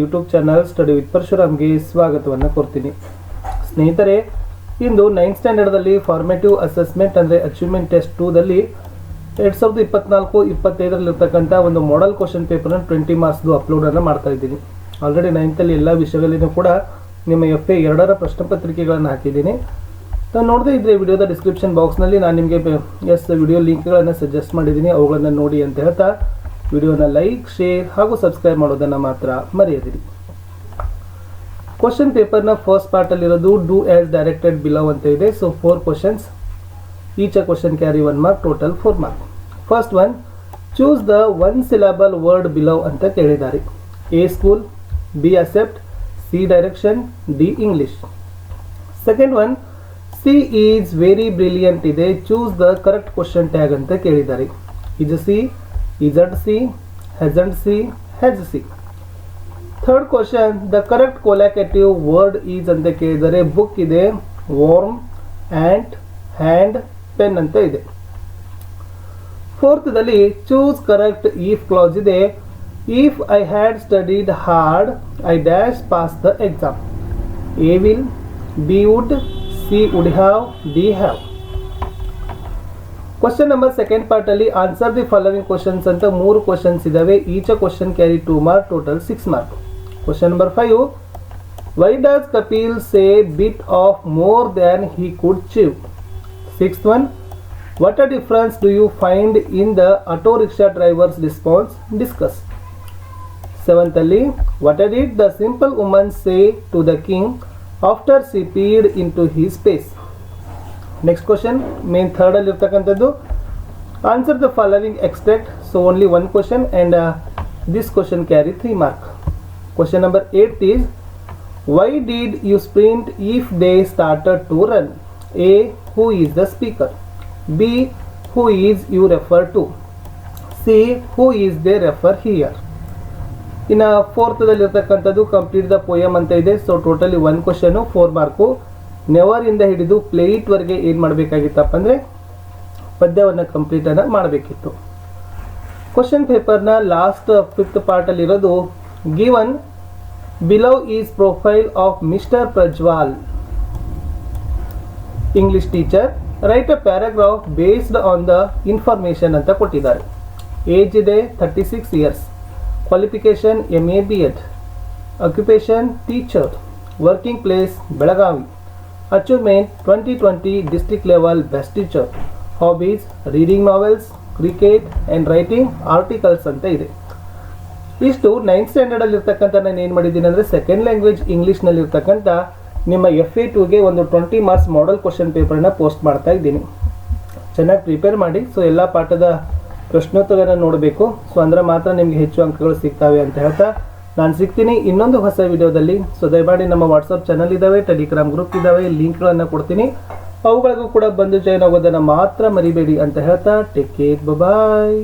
YouTube channel study with ಪರಶುರಾಮ್ಗೆ ಸ್ವಾಗತವನ್ನ ಕೊಡ್ತೀನಿ ಸ್ನೇಹಿತರೆ ಇಂದು ನೈನ್ತ್ ಅಲ್ಲಿ ಫಾರ್ಮೇಟಿವ್ ಅಸೆಸ್ಮೆಂಟ್ ಅಂದರೆ ಅಚೀವ್ಮೆಂಟ್ ಟೆಸ್ಟ್ ಟೂದಲ್ಲಿ ಎರಡು ಸಾವಿರದ ಇಪ್ಪತ್ನಾಲ್ಕು ಇಪ್ಪತ್ತೈದರಲ್ಲಿರ್ತಕ್ಕಂಥ ಒಂದು ಮಾಡೆಲ್ ಕ್ವಶನ್ ಪೇಪರ್ನ ಟ್ವೆಂಟಿ ಮಾರ್ಕ್ಸ್ದು ಅಪ್ಲೋಡನ್ನು ಮಾಡ್ತಾ ಇದ್ದೀನಿ ಆಲ್ರೆಡಿ ನೈನ್ತಲ್ಲಿ ಎಲ್ಲ ವಿಷಯಗಳಲ್ಲಿಯೂ ಕೂಡ ನಿಮ್ಮ ಎಫ್ ಎ ಎರಡರ ಪ್ರಶ್ನೆ ಪತ್ರಿಕೆಗಳನ್ನು ಹಾಕಿದ್ದೀನಿ ನಾನು ನೋಡದೇ ಇದ್ದರೆ ವಿಡಿಯೋದ ಡಿಸ್ಕ್ರಿಪ್ಷನ್ ಬಾಕ್ಸ್ನಲ್ಲಿ ನಾನು ನಿಮಗೆ ಎಸ್ ವಿಡಿಯೋ ಲಿಂಕ್ಗಳನ್ನು ಸಜೆಸ್ಟ್ ಮಾಡಿದ್ದೀನಿ ಅವುಗಳನ್ನು ನೋಡಿ ಅಂತ ಹೇಳ್ತಾ ವಿಡಿಯೋನ ಲೈಕ್ ಶೇರ್ ಹಾಗೂ ಸಬ್ಸ್ಕ್ರೈಬ್ ಮಾಡೋದನ್ನು ಮಾತ್ರ ಮರೆಯದಿರಿ ಕ್ವಶನ್ ಪೇಪರ್ನ ಫಸ್ಟ್ ಪಾರ್ಟಲ್ಲಿರೋದು ಡೂ ಆ್ಯಸ್ ಡೈರೆಕ್ಟೆಡ್ ಬಿಲೋ ಅಂತ ಇದೆ so four questions each a question carry one mark total four mark first one choose the one syllable word below ಅಂತ ಕೇಳಿದ್ದಾರೆ A school B accept C direction D English second one C is very brilliant ಇದೆ choose the correct question tag ಅಂತ ಕೇಳಿದ್ದಾರೆ ಇದು C isn't she, hasn't she, has she. Third question, the correct collocative word is ante kelidare book ide, worm, ant, hand, pen ante ide. Fourth dalli choose correct if clause ide. If I had studied hard, I dash pass the exam. A will, B would, C would have, D have. Question number second part ಅಲ್ಲಿ answer the following questions ಅಂತ ಮೂರು questions ಇದಾವೆ each question carry two mark total six mark question number five why does Kapil say bit of more than he could chew six one what a difference do you find in the auto rickshaw drivers response discuss ಸೆವೆಂತಲ್ಲಿ what a did the simple woman say to the king after she paid in to he's space next question main ಥರ್ಡಲ್ಲಿ ಇರ್ತಕ್ಕಂಥದ್ದು answer the following expect so only one question and this question carry three mark question number eight is why did you sprint if they started to run A who is the speaker B who is you refer to C who is they refer here ಇನ್ನು ಫೋರ್ತದಲ್ಲಿರ್ತಕ್ಕಂಥದ್ದು complete the poem ಅಂತ ಇದೆ so totally one question four mark ನೆವರಿಂದ ಹಿಡಿದು ಪ್ಲೇಟ್ವರೆಗೆ ಏನು ಮಾಡಬೇಕಾಗಿತ್ತಪ್ಪ ಅಂದರೆ ಪದ್ಯವನ್ನು ಕಂಪ್ಲೀಟನ್ನು ಮಾಡಬೇಕಿತ್ತು ಕ್ವಶನ್ ಪೇಪರ್ನ last fifth ಪಾರ್ಟಲ್ಲಿರೋದು given below is profile of mister Prajwal English teacher write a paragraph based on the information ಅಂತ ಕೊಟ್ಟಿದ್ದಾರೆ ಏಜ್ ಇದೆ thirty six years qualification M A B Ed occupation teacher working place Belagavi Achievement 2020 District Level Best Teacher hobbies reading novels cricket and writing articles ಅಂತ ಇದೆ ಇಷ್ಟು ninth ಸ್ಟ್ಯಾಂಡರ್ಡಲ್ಲಿ ಇರ್ತಕ್ಕಂಥ ನಾನು ಏನು ಮಾಡಿದ್ದೀನಿ ಅಂದರೆ ಸೆಕೆಂಡ್ ಲ್ಯಾಂಗ್ವೇಜ್ ಇಂಗ್ಲೀಷ್ನಲ್ಲಿ ಇರ್ತಕ್ಕಂಥ ನಿಮ್ಮ ಎಫ್ ಎ ಟುಗೆ ಒಂದು ಟ್ವೆಂಟಿ ಮಾರ್ಕ್ಸ್ ಮಾಡಲ್ ಕ್ವಶನ್ ಪೇಪರನ್ನು ಪೋಸ್ಟ್ ಮಾಡ್ತಾ ಇದ್ದೀನಿ ಚೆನ್ನಾಗಿ ಪ್ರಿಪೇರ್ ಮಾಡಿ ಸೊ ಎಲ್ಲ ಪಾಠದ ಪ್ರಶ್ನೋತ್ತರನ ನೋಡಬೇಕು ಸೊ ಅಂದ್ರೆ ಮಾತ್ರ ನಿಮಗೆ ಹೆಚ್ಚು ಅಂಕಗಳು ಸಿಗ್ತವೆ ಅಂತ ಹೇಳ್ತಾ ನಾನು ಸಿಗ್ತೀನಿ ಇನ್ನೊಂದು ಹೊಸ ವಿಡಿಯೋದಲ್ಲಿ ಸೊ ದಯಮಾಡಿ ನಮ್ಮ ವಾಟ್ಸಪ್ ಚಾನಲ್ ಇದ್ದಾವೆ ಟೆಲಿಗ್ರಾಮ್ ಗ್ರೂಪ್ ಇದ್ದಾವೆ ಲಿಂಕ್ಗಳನ್ನು ಕೊಡ್ತೀನಿ ಅವುಗಳಿಗೂ ಕೂಡ ಬಂದು ಜಾಯ್ನ್ ಆಗೋದನ್ನು ಮಾತ್ರ ಮರಿಬೇಡಿ ಅಂತ ಹೇಳ್ತಾ ಟೇಕ್ ಕೇರ್ ಬಾಯ್